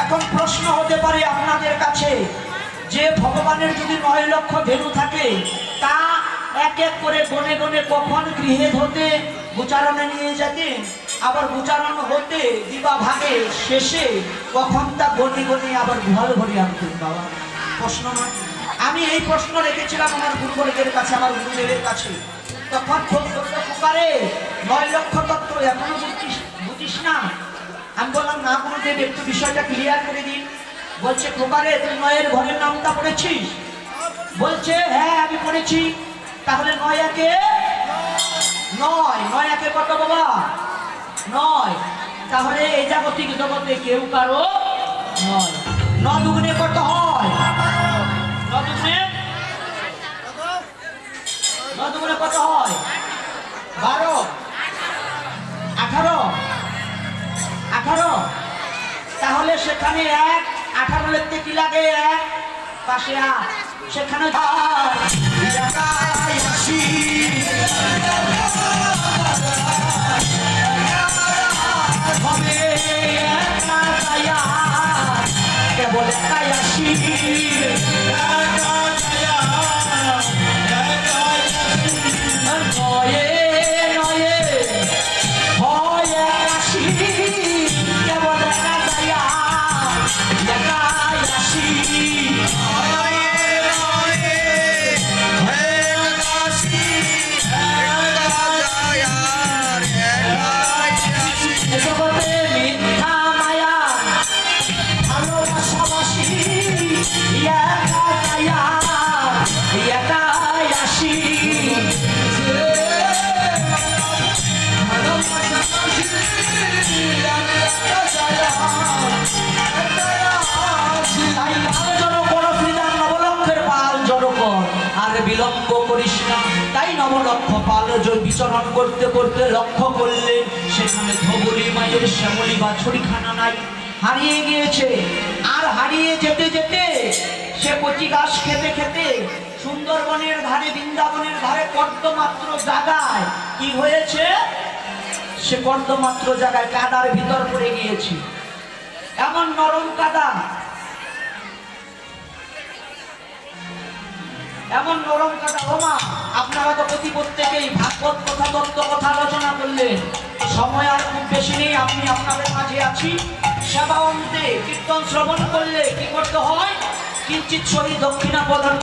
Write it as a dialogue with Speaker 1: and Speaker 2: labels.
Speaker 1: এখন প্রশ্ন হতে পারে আপনাদের কাছে, যে ভগবানের যদি নয় লক্ষ ধেনু থাকে, তা এক এক করে গনে গনে কখন গৃহে হতে গুচারণে নিয়ে যেতেন আবার গুচারণ হতে, দিবা ভাগে শেষে কখন তা গনে গনে আবার ঘর ভরে আনতেন বাবা? প্রশ্ন নয় আমি এই প্রশ্ন রেখেছিলাম আমার গুরুবর্গের কাছে, আমার গুরুদেবের কাছে। তখন প্রকারে নয় লক্ষ তত্ত্ব এখনও বুঝিস না। আমি বললাম, না গুরুদেব একটু বিষয়টা ক্লিয়ার করে দিন। বলছে, খোকারে, তুই নয়ের ঘরের নামটা পড়েছিস? বলছে হ্যাঁ আমি পড়েছি। তাহলে নয় একে নয়। নয় একে কত বাবা? নয়। তাহলে এই জাগতিক জগতে কেউ কারও নয়। ন দুগুণে কত হয়? সেখানে এক আঠারো লিখতে কি লাগে? এক পাশে আট সেখানে কেবল একাই আশি। বিলম্ব করিস বিচরণ করতে করতে লক্ষ্য করলে সেখানে ধবলি মায়ের শ্যামলি বাছুরিখানা নাই হারিয়ে গিয়েছে আর হারিয়ে যেতে যেতে সে কচি ঘাস খেতে খেতে সুন্দরবনের ধারে বৃন্দাবনের ধারে কর্দমাত্র জায়গায় কি হয়েছে? সে কর্দমাত্র জায়গায় কাদার ভিতর পড়ে গিয়েছে এমন নরম কাদা, এমন নরম কাদা ওমা আপনারা তো প্রতি প্রত্যেকেই ভাগবত কথা, তত্ত্ব কথা আলোচনা করলেন। সময় আর খুব বেশি নেই, আমি আপনাদের মাঝে আছি। সেবা অন্তে কীর্তন শ্রবণ করলে কি করতে হয়? কিঞ্চিত শরীর দক্ষিণা প্রদান